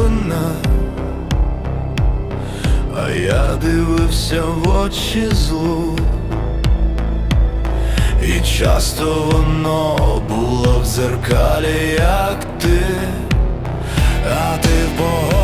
вина, а я дивився в очі злу, і часто воно було в дзеркалі, як ти, а ти в Бога.